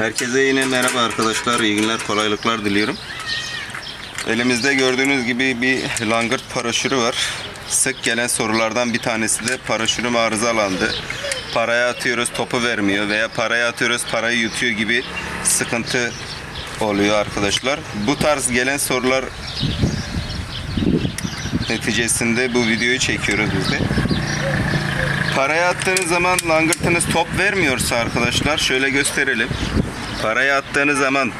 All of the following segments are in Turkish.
Herkese yine merhaba arkadaşlar. İyi günler, kolaylıklar diliyorum. Elimizde gördüğünüz gibi bir langırt paraşürü var. Sık gelen sorulardan bir tanesi de paraşürüm arızalandı. Paraya atıyoruz topu vermiyor veya paraya atıyoruz parayı yutuyor gibi sıkıntı oluyor arkadaşlar. Bu tarz gelen sorular neticesinde bu videoyu çekiyoruz biz de. Paraya attığınız zaman langırtınız top vermiyorsa arkadaşlar şöyle gösterelim. Paraya attığınız zaman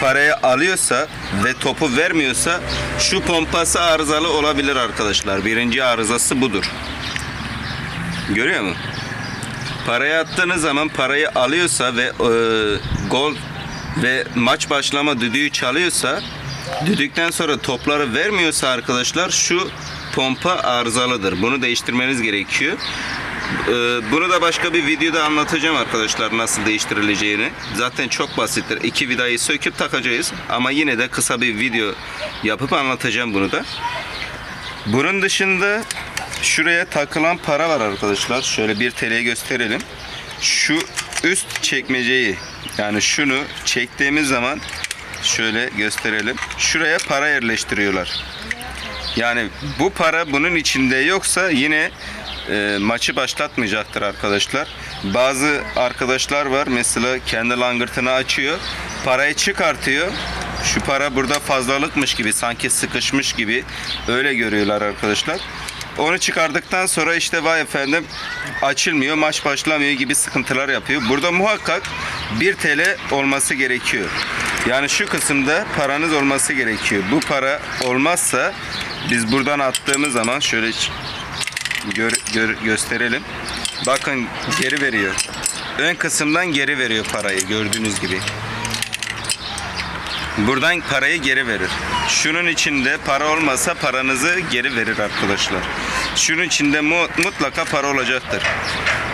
parayı alıyorsa ve topu vermiyorsa şu pompası arızalı olabilir arkadaşlar. Birinci arızası budur. Görüyor musun? Paraya attığınız zaman parayı alıyorsa ve e, gol ve maç başlama düdüğü çalıyorsa düdükten sonra topları vermiyorsa arkadaşlar şu pompa arızalıdır. Bunu değiştirmeniz gerekiyor. Ee, Bunu da başka bir videoda anlatacağım arkadaşlar nasıl değiştirileceğini. Zaten çok basittir. İki vidayı söküp takacağız. Ama yine de kısa bir video yapıp anlatacağım bunu da. Bunun dışında şuraya takılan para var arkadaşlar. Şöyle bir TL'ye gösterelim. Şu üst çekmeceyi yani şunu çektiğimiz zaman şöyle gösterelim. Şuraya para yerleştiriyorlar. Yani bu para bunun içinde yoksa yine e, maçı başlatmayacaktır arkadaşlar. Bazı arkadaşlar var mesela kendi langırtını açıyor. Parayı çıkartıyor. Şu para burada fazlalıkmış gibi sanki sıkışmış gibi öyle görüyorlar arkadaşlar. Onu çıkardıktan sonra işte vay efendim açılmıyor, maç başlamıyor gibi sıkıntılar yapıyor. Burada muhakkak 1 TL olması gerekiyor. Yani şu kısımda paranız olması gerekiyor. Bu para olmazsa biz buradan attığımız zaman şöyle gör, gör- gösterelim. Bakın geri veriyor. Ön kısımdan geri veriyor parayı gördüğünüz gibi. Buradan parayı geri verir. Şunun içinde para olmasa paranızı geri verir arkadaşlar. Şunun içinde mu- mutlaka para olacaktır.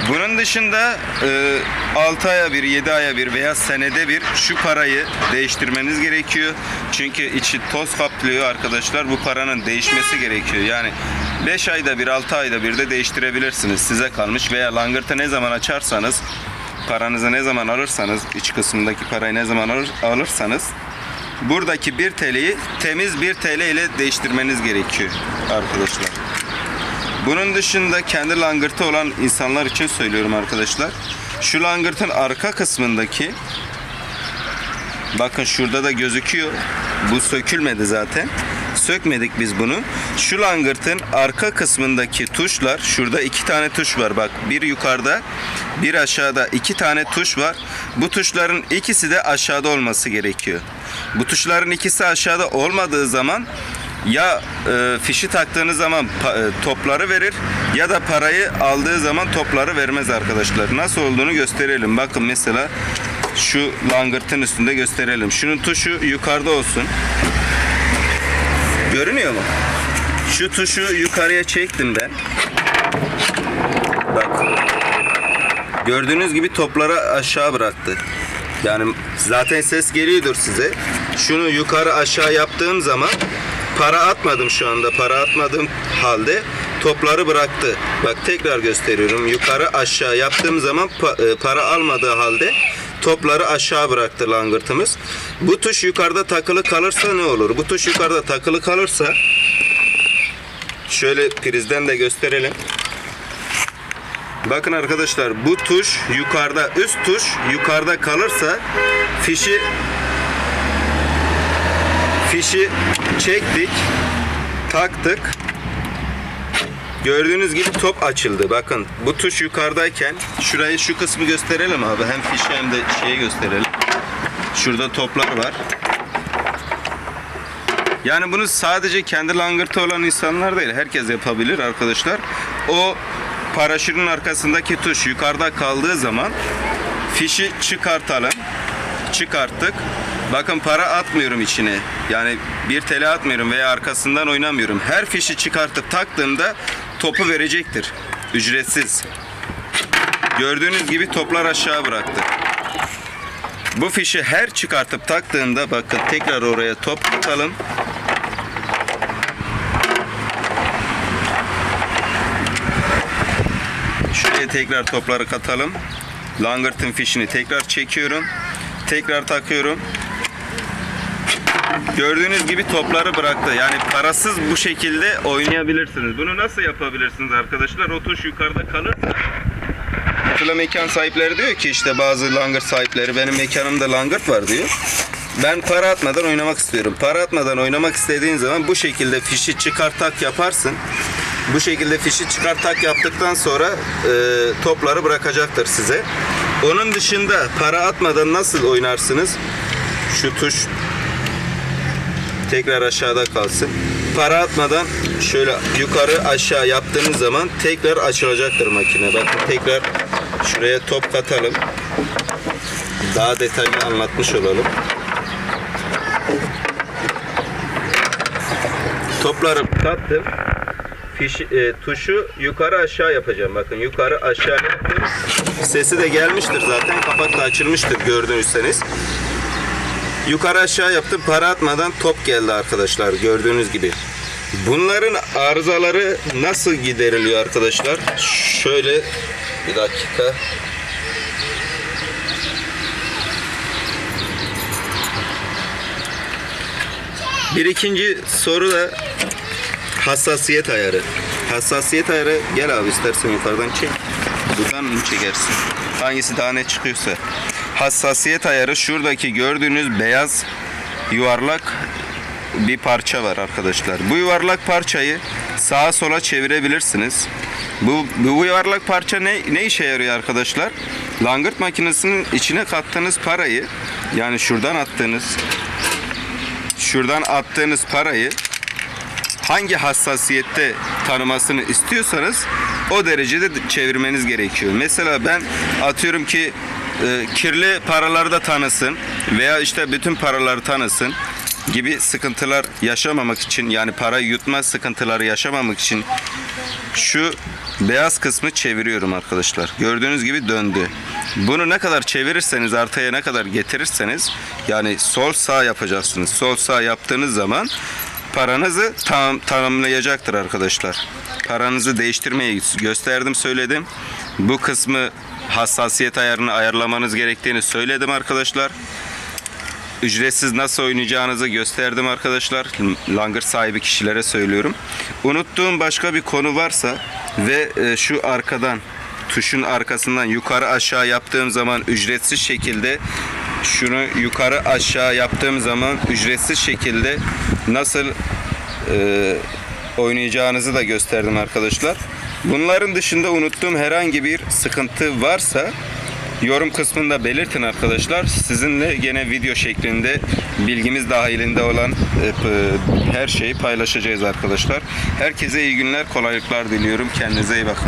Bunun dışında e, 6 aya bir, 7 aya bir veya senede bir şu parayı değiştirmeniz gerekiyor. Çünkü içi toz kaplıyor arkadaşlar. Bu paranın değişmesi gerekiyor. Yani 5 ayda bir, 6 ayda bir de değiştirebilirsiniz. Size kalmış veya langırtı ne zaman açarsanız paranızı ne zaman alırsanız iç kısmındaki parayı ne zaman alır, alırsanız buradaki 1 TL'yi temiz 1 TL ile değiştirmeniz gerekiyor arkadaşlar. Bunun dışında kendi langırtı olan insanlar için söylüyorum arkadaşlar. Şu langırtın arka kısmındaki bakın şurada da gözüküyor. Bu sökülmedi zaten. Sökmedik biz bunu. Şu langırtın arka kısmındaki tuşlar şurada iki tane tuş var bak. Bir yukarıda bir aşağıda iki tane tuş var. Bu tuşların ikisi de aşağıda olması gerekiyor. Bu tuşların ikisi aşağıda olmadığı zaman ya e, fişi taktığınız zaman pa- e, topları verir ya da parayı aldığı zaman topları vermez arkadaşlar. Nasıl olduğunu gösterelim. Bakın mesela şu langırtın üstünde gösterelim. Şunun tuşu yukarıda olsun. Görünüyor mu? Şu tuşu yukarıya çektim ben. Bak. Gördüğünüz gibi topları aşağı bıraktı. Yani zaten ses geliyordur size. Şunu yukarı aşağı yaptığım zaman para atmadım şu anda. Para atmadığım halde topları bıraktı. Bak tekrar gösteriyorum. Yukarı aşağı yaptığım zaman e, para almadığı halde topları aşağı bıraktı langırtımız. Bu tuş yukarıda takılı kalırsa ne olur? Bu tuş yukarıda takılı kalırsa şöyle prizden de gösterelim. Bakın arkadaşlar bu tuş yukarıda üst tuş yukarıda kalırsa fişi fişi çektik taktık gördüğünüz gibi top açıldı bakın bu tuş yukarıdayken şurayı şu kısmı gösterelim abi hem fişi hem de şeyi gösterelim şurada toplar var yani bunu sadece kendi langırtı olan insanlar değil, herkes yapabilir arkadaşlar. O paraşütün arkasındaki tuş yukarıda kaldığı zaman fişi çıkartalım. Çıkarttık. Bakın para atmıyorum içine. Yani bir TL atmıyorum veya arkasından oynamıyorum. Her fişi çıkartıp taktığımda topu verecektir. Ücretsiz. Gördüğünüz gibi toplar aşağı bıraktı. Bu fişi her çıkartıp taktığımda bakın tekrar oraya top tutalım. Şuraya tekrar topları katalım. Langırtın fişini tekrar çekiyorum. Tekrar takıyorum. Gördüğünüz gibi topları bıraktı. Yani parasız bu şekilde oynayabilirsiniz. Bunu nasıl yapabilirsiniz arkadaşlar? O tuş yukarıda kalırsa Mesela mekan sahipleri diyor ki işte bazı langırt sahipleri benim mekanımda langırt var diyor. Ben para atmadan oynamak istiyorum. Para atmadan oynamak istediğin zaman bu şekilde fişi çıkar tak yaparsın. Bu şekilde fişi çıkar tak yaptıktan sonra e, topları bırakacaktır size. Onun dışında para atmadan nasıl oynarsınız? Şu tuş tekrar aşağıda kalsın. Para atmadan şöyle yukarı aşağı yaptığınız zaman tekrar açılacaktır makine. Bakın tekrar şuraya top katalım. Daha detaylı anlatmış olalım. Topları kattım. Fiş, e, tuşu yukarı aşağı yapacağım. Bakın yukarı aşağı yaptım. Sesi de gelmiştir zaten. Kapak da açılmıştır gördüğünüzseniz. Yukarı aşağı yaptım. Para atmadan top geldi arkadaşlar. Gördüğünüz gibi. Bunların arızaları nasıl gideriliyor arkadaşlar? Şöyle bir dakika. Bir ikinci soru da hassasiyet ayarı. Hassasiyet ayarı gel abi istersen yukarıdan çek. Buradan mı çekersin? Hangisi daha ne çıkıyorsa. Hassasiyet ayarı şuradaki gördüğünüz beyaz yuvarlak bir parça var arkadaşlar. Bu yuvarlak parçayı sağa sola çevirebilirsiniz. Bu, bu yuvarlak parça ne, ne işe yarıyor arkadaşlar? Langırt makinesinin içine kattığınız parayı yani şuradan attığınız şuradan attığınız parayı hangi hassasiyette tanımasını istiyorsanız o derecede çevirmeniz gerekiyor. Mesela ben atıyorum ki e, kirli paraları da tanısın veya işte bütün paraları tanısın gibi sıkıntılar yaşamamak için yani para yutma sıkıntıları yaşamamak için şu beyaz kısmı çeviriyorum arkadaşlar. Gördüğünüz gibi döndü. Bunu ne kadar çevirirseniz artıya ne kadar getirirseniz yani sol sağ yapacaksınız. Sol sağ yaptığınız zaman paranızı tam tanımlayacaktır arkadaşlar. Paranızı değiştirmeyi gösterdim söyledim. Bu kısmı hassasiyet ayarını ayarlamanız gerektiğini söyledim arkadaşlar. Ücretsiz nasıl oynayacağınızı gösterdim arkadaşlar. Langırt sahibi kişilere söylüyorum. Unuttuğum başka bir konu varsa ve e, şu arkadan tuşun arkasından yukarı aşağı yaptığım zaman ücretsiz şekilde şunu yukarı aşağı yaptığım zaman ücretsiz şekilde nasıl e, oynayacağınızı da gösterdim arkadaşlar. Bunların dışında unuttuğum herhangi bir sıkıntı varsa yorum kısmında belirtin arkadaşlar. Sizinle gene video şeklinde bilgimiz dahilinde olan e, her şeyi paylaşacağız arkadaşlar. Herkese iyi günler, kolaylıklar diliyorum. Kendinize iyi bakın.